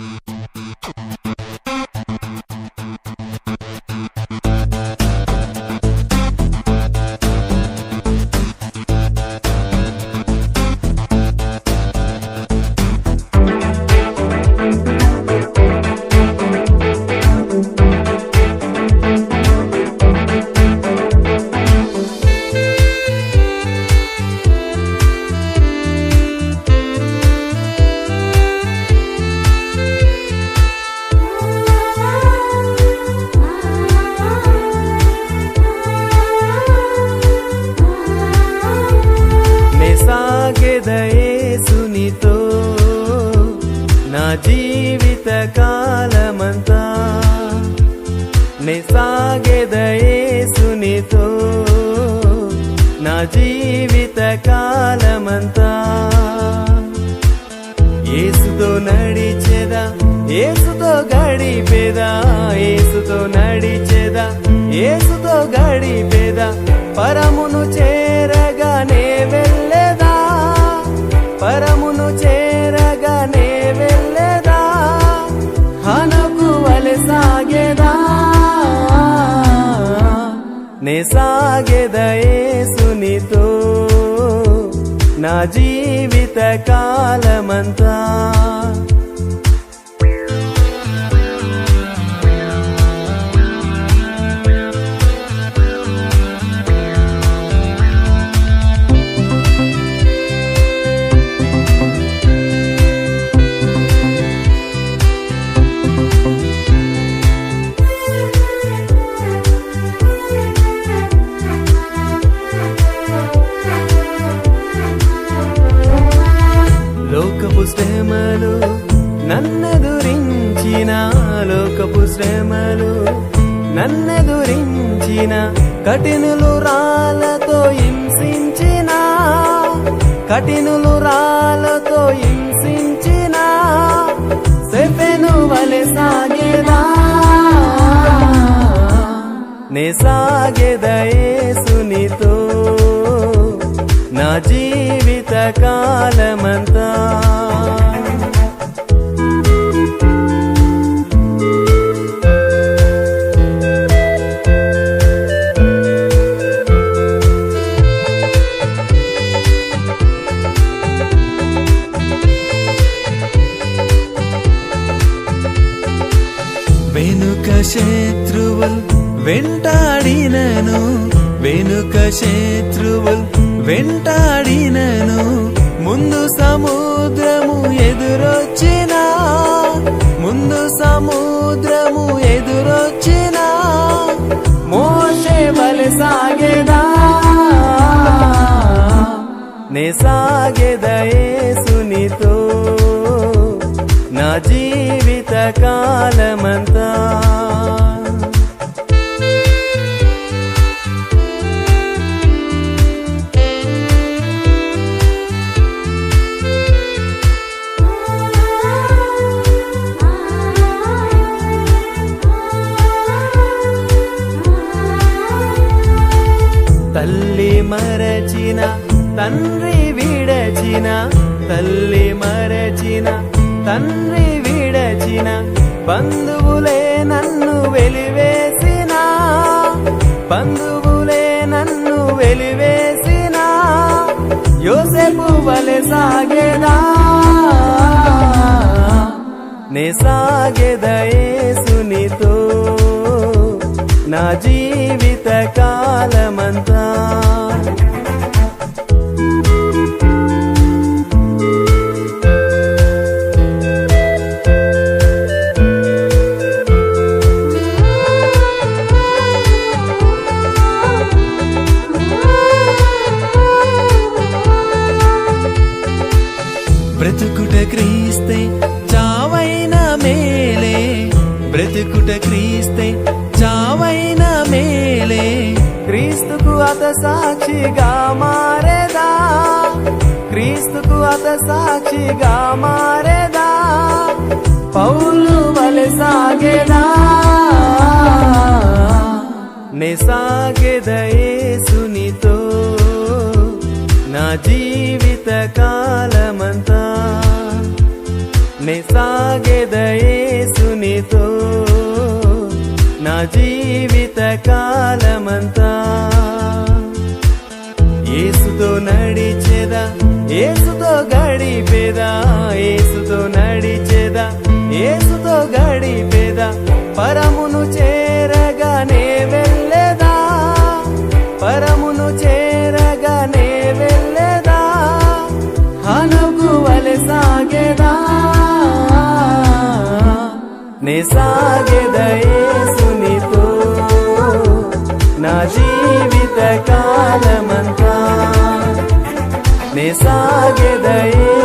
Mm-hmm. జీవిత కాలమంతా నే నెసాగెదయేసునితో నా జీవిత కాలమంతా ఏసుతో నడిచేదా ఏసుతో గడిపేదా ఏసుతో నడిచేదా ఏసుతో గడిపే సాగేదా నే సాగేదా నా జీవిత కాలమంతా లోకపు శ్రమలు నన్నెదురించిన కఠినులు రాళ్ళతో హింసించిన కఠినులు రాళ్ళతో హింసించిన సెపెను వలె సాగేదా? నే సాగేదయేసునితో నా జీవిత కాలమంతా. వెనుక శత్రువులు వెంటాడినను వెనుక శత్రువులు వెంటాడినను. ముందు సముద్రము ఎదురొచ్చిన ముందు సముద్రము ఎదురొచ్చిన మోసే బలి సాగేదా? నే సాగేదయేసునితో కాలమంతా తల్లి మరచిన తండ్రి విడచిన తల్లి మరచిన తండ్రి విడచిన బంధువులే నన్ను వెలివేసిన. బంధువులే నన్ను వెలివేసిన. యోసేపు వలె సాగేదా. నే సాగేదయేసునితో నా జీవిత కాలమంతా క్రీస్తే చావైన మేలే. బ్రతుకుట క్రీస్తే చావైన మేలే. క్రీస్తుకు అత సాక్షిగా మారేదా? క్రీస్తుకు అత సాక్షిగా మారేదా? పౌలు వలె సాగేదా? నే సాగేదయేసునితో నా జీవిత కాల నే సాగెదయేసునితో నా జీవిత కాలమంతా ఏసుతో నడిచేదా ఏసుతో గడిపేదా ఏసుతో నడిచేదా ఏసుతో గడిపేదా పరమును చేరగానే సాగెదయేసునితో నా జీవిత కాలమంతా నే సాగెదయేసునితో